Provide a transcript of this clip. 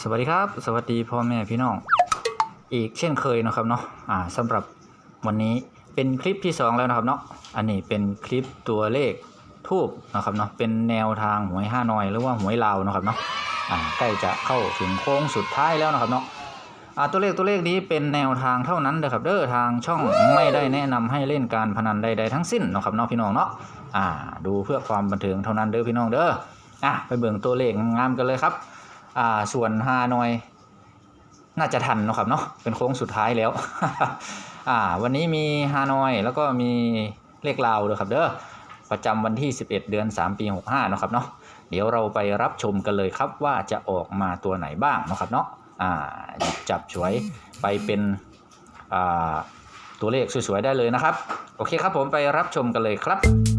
สวัสดีครับ สวัสดีพ่อแม่พี่น้อง อีกเช่นเคยนะครับเนาะอ่าสำหรับวันนี้เป็นคลิปที่ 2 แล้วนะครับเนาะอันนี้เป็นคลิปตัวเลขทูบนะครับเนาะเป็นแนวทางหวยห้านอยหรือว่าหวยลาวนะครับเนาะอ่าใกล้จะเข้าถึงโค้งสุดท้ายแล้วนะครับเนาะอ่าตัวเลขตัวเลขนี้เป็นแนวทางเท่านั้นเด้อครับเด้อทางช่องไม่ได้แนะนำให้เล่นการพนันใดๆทั้งสิ้นนะครับเนาะพี่น้องเนาะอ่าดูเพื่อความบันเทิงเท่านั้นเด้อพี่น้องเด้ออะไปเบิ่งตัวเลขงามๆกันเลยครับ อ่าส่วนฮานอยน่าจะทันนะครับเนาะเป็นโค้งสุดท้ายแล้วอ่าวันนี้มีฮานอยแล้วก็มีเลขลาวด้วยครับเด้อประจำวันที่ 11 เดือน 3 ปี 65นะครับเนาะเดี๋ยวเราไปรับชมกันเลยครับว่าจะออกมาตัวไหนบ้างนะครับเนาะอ่าจับฉวยไปเป็นอ่าตัวเลขสวยๆได้เลยนะครับ โอเคครับผมไปรับชมกันเลยครับ